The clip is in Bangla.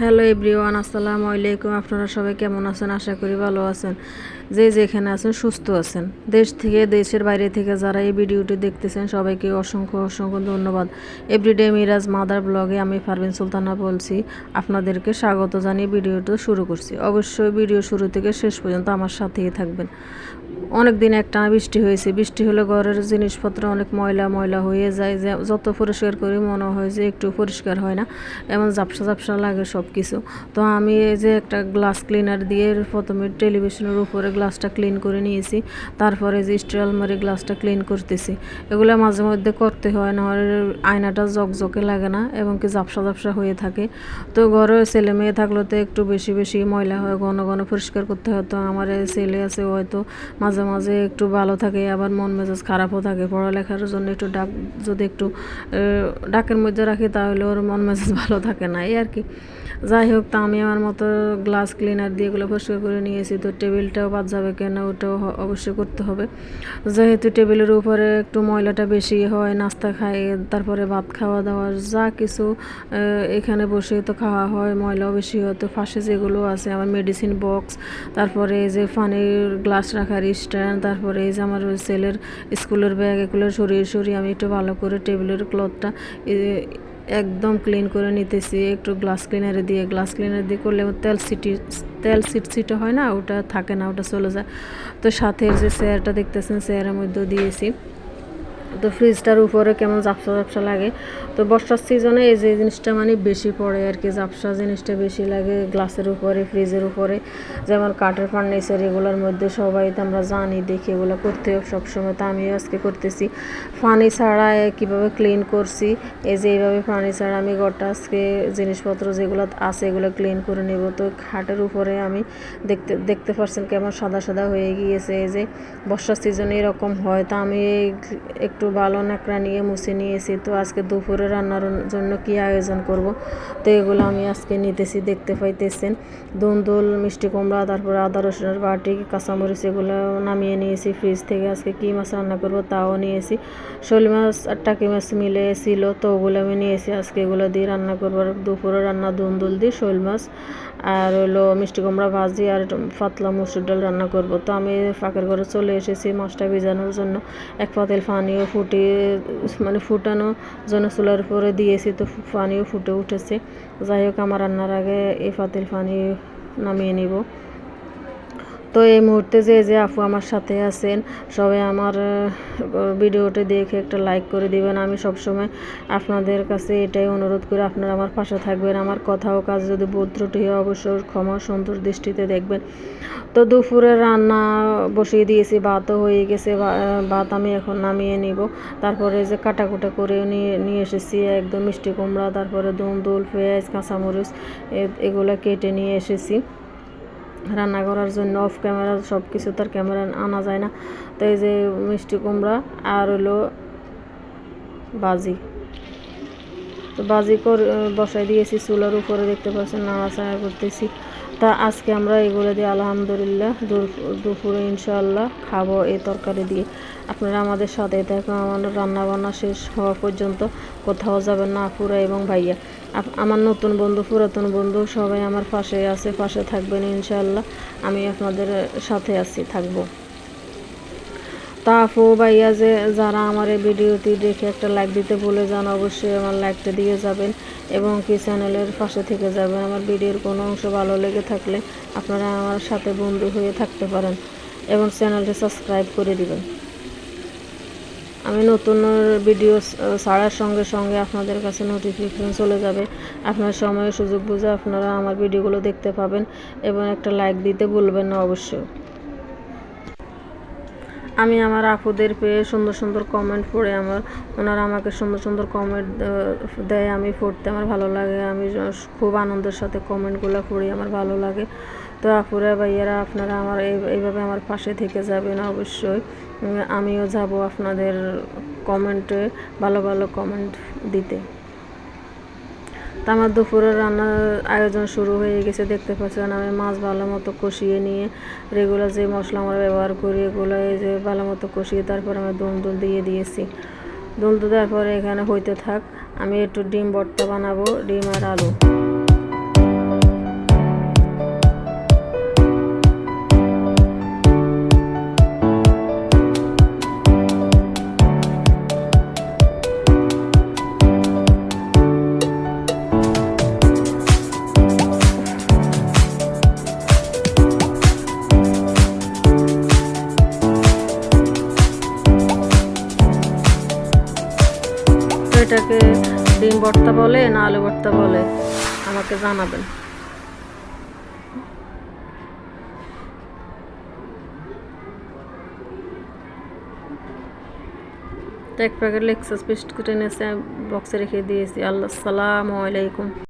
হ্যালো এভরিওয়ান আসসালামু আলাইকুম। আপনারা সবাই কেমন আছেন? আশা করি ভালো আছেন। যে যেখানে আছেন, সুস্থ আছেন। দেশ থেকে, দেশের বাইরে থেকে যারা এই ভিডিওটি দেখতেছেন, সবাইকে অসংখ্য অসংখ্য ধন্যবাদ। এভরিডে মিরাজ মাদার ব্লগে আমি পারভিন সুলতানা বলছি। আপনাদেরকে স্বাগত জানিয়ে ভিডিওটা শুরু করছি। অবশ্যই ভিডিও শুরু থেকে শেষ পর্যন্ত আমার সাথেই থাকবেন। অনেক দিন একটানা বৃষ্টি হয়েছে। বৃষ্টি হলে ঘরের জিনিসপত্র অনেক ময়লা ময়লা হয়ে যায়। যে যত পরিষ্কার করি মনে হয় যে একটু পরিষ্কার হয় না। এমন ঝাপসা ঝাপসা লাগে সব কিছু তো আমি এই যে একটা গ্লাস ক্লিনার দিয়ে প্রথমে টেলিভিশনের উপরে গ্লাসটা ক্লিন করে নিয়েছি। তারপরে যে স্টিল আলমারি গ্লাসটা ক্লিন করতেছি। এগুলো মাঝে মধ্যে করতে হয়, নাহলে আয়নাটা জকজকে লাগে না এবং কি ঝাপসা ঝাপসা হয়ে থাকে। তো ঘরে ছেলে মেয়ে থাকলে তো একটু বেশি বেশি ময়লা হয়, ঘন ঘন পরিষ্কার করতে হয়। তো আমার ছেলে আছে হয়তো মাঝে মাঝে একটু ভালো থাকে, আবার মন মেজাজ খারাপও থাকে। পড়ালেখার জন্য একটু ডাক, যদি একটু ডাকের মধ্যে রাখি তাহলে ওর মন মেজাজ ভালো থাকে না। এই আর কি। যাই হোক, তা আমি আমার মতো গ্লাস ক্লিনার দিয়ে এগুলো পরিষ্কার করে নিয়েছি। তো টেবিলটাও বাদ যাবে কেন? ওটাও অবশ্যই করতে হবে। যেহেতু টেবিলের উপরে একটু ময়লাটা বেশি হয়, নাস্তা খাই তারপরে ভাত খাওয়া দাওয়া যা কিছু এখানে বসে তো খাওয়া হয়, ময়লাও বেশি হয়। তো পাশে যেগুলো আছে, আমার মেডিসিন বক্স তারপরে যে পানির গ্লাস রাখার স্ট্যান্ড তারপরে এই যে আমার ওই ছেলের স্কুলের ব্যাগ এগুলো সরিয়ে সরিয়ে আমি একটু ভালো করে টেবিলের ক্লথটা একদম ক্লিন করে নিতেছি, একটু গ্লাস ক্লিনারে দিয়ে গ্লাস ক্লিনার দিয়ে করলে তেল সিটি, তেল সিট সিটে হয় না, ওটা থাকে না, ওটা চলে যায়। তো সাথে যে চেয়ারটা দেখতেছেন চেয়ারের মধ্যেও দিয়েছি। তো ফ্রিজটার উপরে কেমন ঝাপসা ঝাপসা লাগে। তো বর্ষার সিজনে এই যে জিনিসটা মানে বেশি পড়ে আর কি, ঝাপসা জিনিসটা বেশি লাগে গ্লাসের উপরে ফ্রিজের উপরে। যেমন কাঠের ফার্নিচার এগুলোর মধ্যে সবাই তো আমরা জানি দেখি এগুলো করতে হবে সবসময়, তো আমিও আজকে করতেছি। পানি ছাড়া কীভাবে ক্লিন করছি? এই যে এইভাবে পানি ছাড়া আমি গোটা আজকে জিনিসপত্র যেগুলো আছে এগুলো ক্লিন করে নেব। তো খাটের উপরে আমি দেখতে দেখতে পাচ্ছেন কেমন সাদা সাদা হয়ে গিয়েছে। এই যে বর্ষার সিজনে এরকম হয়, তা আমি এই একটু ভালো নাকড়া নিয়ে মুছে নিয়েছি। তো আজকে দুপুরে রান্নার জন্য কি আয়োজন করব? তো এগুলো আমি আজকে নিতেছি, দেখতে পাইতেছেন। দুন্দুল মিষ্টি কুমড়া, তারপরে আদা রসুনের বাটি, কাঁচামরিচ এগুলো নামিয়ে নিয়েছি ফ্রিজ থেকে। আজকে কী মাছ রান্না করব তাও নিয়েছি। শোল মাছ আর টাকি মাছ মিলে ছিল, তো ওগুলো আমি নিয়েছি। আজকে এগুলো দিয়ে রান্না করব। দুপুরে রান্না দুন্দুল দিয়ে শোল মাছ আর হলো মিষ্টি কুমড়া ভাজি আর পাতলা মুসুর ডাল রান্না করব। তো আমি ফাঁকের ঘরে চলে এসেছি মাছটা ভিজানোর জন্য। এক পাতিল পানিও ফুটিয়ে মানে ফুটানো জন্য চুলার উপরে দিয়েছি তো পানিও ফুটে উঠেছে। যাই হোক, আমার রান্নার আগে এই পাতিল পানি নামিয়ে নিব। তো এই মুহূর্তে যে যে আপু আমার সাথে আছেন, সবাই আমার ভিডিওটি দেখে একটা লাইক করে দিবেন। আমি সবসময় আপনাদের কাছে এটাই অনুরোধ করি, আপনারা আমার পাশে থাকবেন, আমার কথা ও কাজ যদি ভুল ত্রুটি হয় অবশ্যই ক্ষমা সুন্দর দৃষ্টিতে দেখবেন। তো দুপুরে রান্না বসিয়ে দিয়েছি, ভাতও হয়ে গেছে ভাত আমি এখন নামিয়ে নিব। তারপরে যে কাটাকুটা করে নিয়ে নিয়ে এসেছি, একদম মিষ্টি কুমড়া, তারপরে দুন্দুল, পেঁয়াজ, কাঁচামরিচ এগুলো কেটে নিয়ে এসেছি। রান্না করার জন্য অফ ক্যামেরা সব কিছু তার ক্যামেরা আনা যায় না। তো এই যে মিষ্টি কুমড়া আর হলো বাজি। তো বাজি করে, বসাই দিয়েছি, চুলার উপরে দেখতে পাচ্ছেন নাড়াচাড়া করতেছি। তা আজকে আমরা এগুলো দিয়ে আলহামদুলিল্লাহ দুপুরে ইনশাল্লাহ খাব এই তরকারি দিয়ে। আপনারা আমাদের সাথে থাকুন, আমার রান্নাবান্না শেষ হওয়া পর্যন্ত। কোথাও যাবেন না আপুরা এবং ভাইয়া। আমার নতুন বন্ধু, পুরাতন বন্ধু সবাই আমার পাশে আছে, পাশে থাকবেন ইনশাল্লাহ আমি আপনাদের সাথে আছি, থাকব। তা আপু ভাইয়া যে যারা আমার এই ভিডিওটি দেখে একটা লাইক দিতে ভুলে যান, অবশ্যই আমার লাইকটা দিয়ে যাবেন এবং কি চ্যানেলের পাশে থেকে যাবেন। আমার ভিডিওর কোনো অংশ ভালো লেগে থাকলে আপনারা আমার সাথে বন্ধু হয়ে থাকতে পারেন এবং চ্যানেলটি সাবস্ক্রাইব করে দিবেন। আমি নতুন ভিডিও ছাড়ার সঙ্গে সঙ্গে আপনাদের কাছে নোটিফিকেশন চলে যাবে। আপনার সময় সুযোগ বুঝে আপনারা আমার ভিডিওগুলো দেখতে পাবেন এবং একটা লাইক দিতে ভুলবেন না অবশ্যই। আমি আমার আপুদের পেয়ে সুন্দর সুন্দর কমেন্ট পড়ে আমার। ওনারা আমাকে সুন্দর সুন্দর কমেন্ট দেয়, আমি পড়তে আমার ভালো লাগে। আমি খুব আনন্দের সাথে কমেন্টগুলো পড়ি, আমার ভালো লাগে। তো আপুরা, ভাইয়ারা, আপনারা আমার এই- এইভাবে আমার পাশে থেকে যাবেন অবশ্যই। আমিও যাব আপনাদের কমেন্টে ভালো ভালো কমেন্ট দিতে। তা আমার দুপুরের রান্নার আয়োজন শুরু হয়ে গেছে, দেখতে পাচ্ছেন আমি মাছ ভালো মতো কষিয়ে নিয়ে রেগুলার যে মশলা আমরা ব্যবহার করি এগুলো এই যে ভালো মতো কষিয়ে তারপর আমি দুম দুল দিয়ে দিয়েছি। দুল দেওয়ার পরে এখানে হইতে থাক, আমি একটু ডিম বট্টা বানাবো, ডিম আর আলু। এটাকে ডিম ভর্তা বলে না আলু ভর্তা বলে, আমাকে জানাবেন। এক প্যাকেট লেক্সাস বিস্কুট এনেছে বক্সে রেখে দিয়েছি। আল্লাহ, সালামু আলাইকুম।